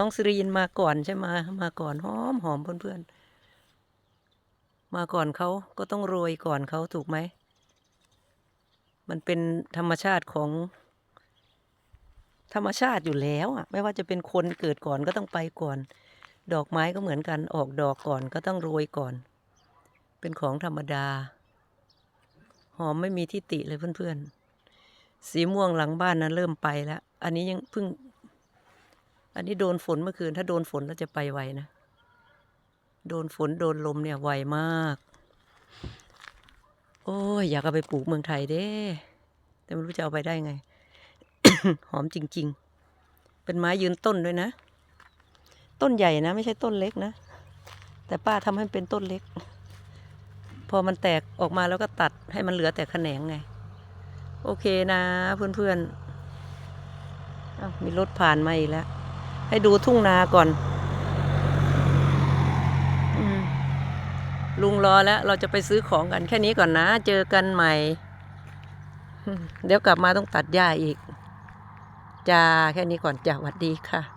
น้องสิรินมาก่อนใช่ไหมมาก่อนหอมหอมเพื่อนๆ มาก่อนเขาก็ต้องโรยก่อนเขาถูกไหม มันเป็นธรรมชาติของ ธรรมชาติอยู่แล้วอะ ไม่ว่าจะเป็นคนเกิดก่อนก็ต้องไปก่อน ดอกไม้ก็เหมือนกันออกดอกก่อนก็ต้องโรยก่อน เป็นของธรรมดา หอมไม่มีที่ติเลยเพื่อนๆ สีม่วงหลังบ้านนะเริ่มไปแล้ว อันนี้ยังเพิ่ง อันนี้โดนฝนเมื่อคืน ถ้าโดนฝนแล้วจะไปไวนะ โดนฝนโดนลมเนี่ยไวมาก โอ้ยอยากเอาไปปลูกเมืองไทยเด้ แต่ไม่รู้จะเอาไปได้ไง หอมจริง ๆ เป็นไม้ยืนต้นด้วยนะ ต้นใหญ่นะ ไม่ใช่ต้นเล็กนะ แต่ป้าทำให้มันเป็นต้นเล็ก พอมันแตกออกมาแล้วก็ตัดให้มันเหลือแต่แขนงไง โอเคนะเพื่อนๆมีรถผ่านมาอีกแล้ว ให้ดูทุ่งนาก่อนอลุงรอแล้ว เราจะไปซื้อของกันแค่นี้ก่อนนะ เจอกันใหม่ เดี๋ยวกลับมาต้องตัดหญ้าอีก จ้า แค่นี้ก่อนจ้าหวัดดีค่ะ